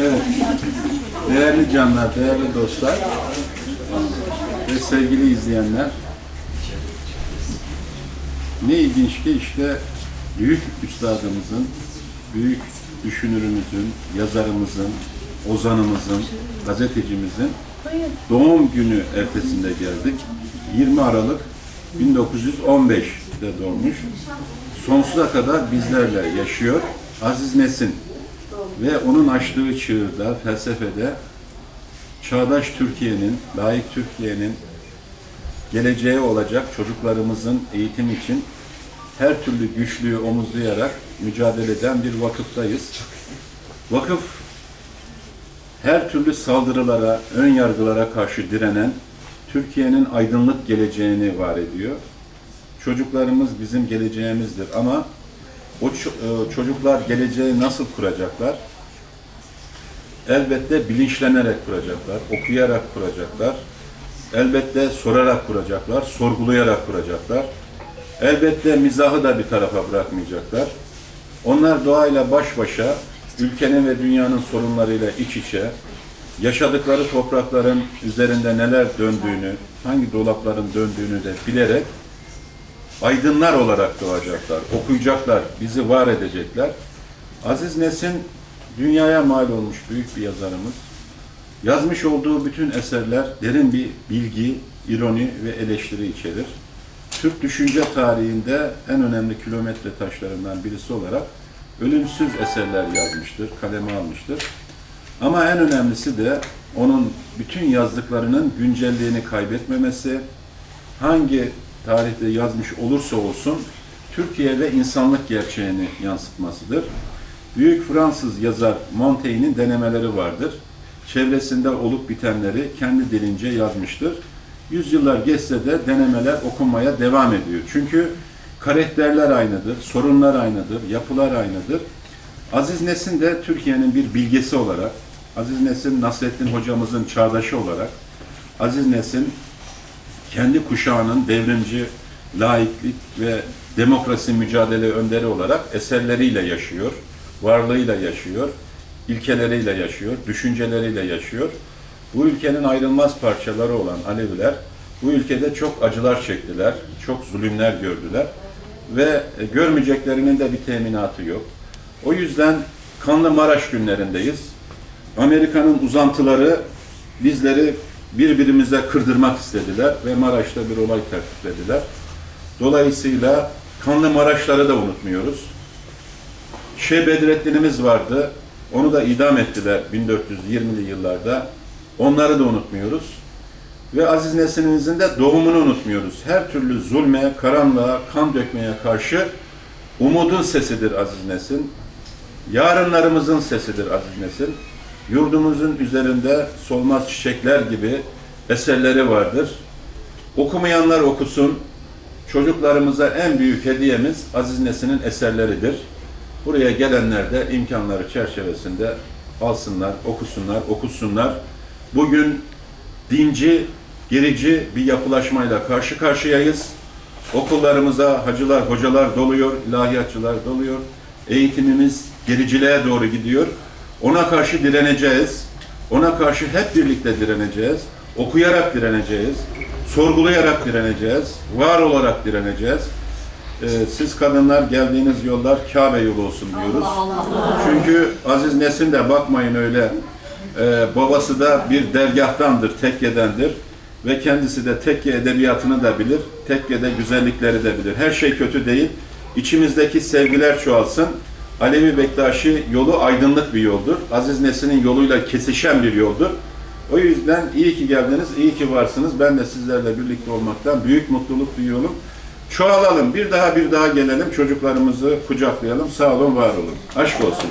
Evet. Değerli canlar, değerli dostlar ve sevgili izleyenler. Ne ilginç ki işte büyük üstadımızın, büyük düşünürümüzün, yazarımızın, ozanımızın, gazetecimizin doğum günü ertesinde geldik. 20 Aralık 1915'te doğmuş. Sonsuza kadar bizlerle yaşıyor. Aziz Nesin ve onun açtığı çığırda, felsefede çağdaş Türkiye'nin, layık Türkiye'nin geleceği olacak çocuklarımızın eğitim için her türlü güçlüğü omuzlayarak mücadele eden bir vakıftayız. Vakıf her türlü saldırılara, ön yargılara karşı direnen Türkiye'nin aydınlık geleceğini var ediyor. Çocuklarımız bizim geleceğimizdir ama o e, çocuklar geleceği nasıl kuracaklar? Elbette bilinçlenerek kuracaklar, okuyarak kuracaklar. Elbette sorarak kuracaklar, sorgulayarak kuracaklar. Elbette mizahı da bir tarafa bırakmayacaklar. Onlar doğayla baş başa, ülkenin ve dünyanın sorunlarıyla iç içe, yaşadıkları toprakların üzerinde neler döndüğünü, hangi dolapların döndüğünü de bilerek aydınlar olarak doğacaklar, okuyacaklar, bizi var edecekler. Aziz Nesin dünyaya mal olmuş büyük bir yazarımız. Yazmış olduğu bütün eserler derin bir bilgi, ironi ve eleştiri içerir. Türk düşünce tarihinde en önemli kilometre taşlarından birisi olarak ölümsüz eserler yazmıştır, kaleme almıştır. Ama en önemlisi de onun bütün yazdıklarının güncelliğini kaybetmemesi, hangi tarihte yazmış olursa olsun Türkiye ve insanlık gerçeğini yansıtmasıdır. Büyük Fransız yazar Montaigne'in denemeleri vardır. Çevresinde olup bitenleri kendi dilince yazmıştır. Yüzyıllar geçse de denemeler okunmaya devam ediyor. Çünkü karakterler aynıdır, sorunlar aynıdır, yapılar aynıdır. Aziz Nesin de Türkiye'nin bir bilgesi olarak, Aziz Nesin Nasrettin hocamızın çağdaşı olarak, Aziz Nesin kendi kuşağının devrimci, laiklik ve demokrasi mücadele önderi olarak eserleriyle yaşıyor, varlığıyla yaşıyor, ilkeleriyle yaşıyor, düşünceleriyle yaşıyor. Bu ülkenin ayrılmaz parçaları olan Aleviler bu ülkede çok acılar çektiler, çok zulümler gördüler ve e, görmeyeceklerinin de bir teminatı yok. O yüzden Kanlı Maraş günlerindeyiz. Amerika'nın uzantıları bizleri birbirimize kırdırmak istediler ve Maraş'ta bir olay tertiplediler. Dolayısıyla Kanlı Maraşları da unutmuyoruz. Şeyh Bedrettin'imiz vardı. Onu da idam ettiler 1420'li yıllarda. Onları da unutmuyoruz. Ve Aziz Nesin'imizin de doğumunu unutmuyoruz. Her türlü zulme, karanlığa, kan dökmeye karşı umudun sesidir Aziz Nesin. Yarınlarımızın sesidir Aziz Nesin. Yurdumuzun üzerinde solmaz çiçekler gibi eserleri vardır. Okumayanlar okusun. Çocuklarımıza en büyük hediyemiz Aziz Nesin'in eserleridir. Buraya gelenler de imkanları çerçevesinde alsınlar, okusunlar, okusunlar. Bugün dinci, gerici bir yapılaşmayla karşı karşıyayız. Okullarımıza hacılar, hocalar doluyor, ilahiyatçılar doluyor. Eğitimimiz gericiliğe doğru gidiyor. Ona karşı direneceğiz. Ona karşı hep birlikte direneceğiz. Okuyarak direneceğiz. Sorgulayarak direneceğiz. Var olarak direneceğiz. Ee, siz kadınlar geldiğiniz yollar Kabe yolu olsun diyoruz. Çünkü Aziz Nesin de bakmayın öyle e, babası da bir dergahtandır, tekkedendir ve kendisi de tekke edebiyatını da bilir, tekkede güzellikleri de bilir. Her şey kötü değil. İçimizdeki sevgiler çoğalsın. Alevi Bektaşi yolu aydınlık bir yoldur. Aziz Nesin'in yoluyla kesişen bir yoldur. O yüzden iyi ki geldiniz, iyi ki varsınız. Ben de sizlerle birlikte olmaktan büyük mutluluk duyuyorum. Çoğalalım, bir daha bir daha gelelim, çocuklarımızı kucaklayalım. Sağ olun, var olun. Aşk olsun.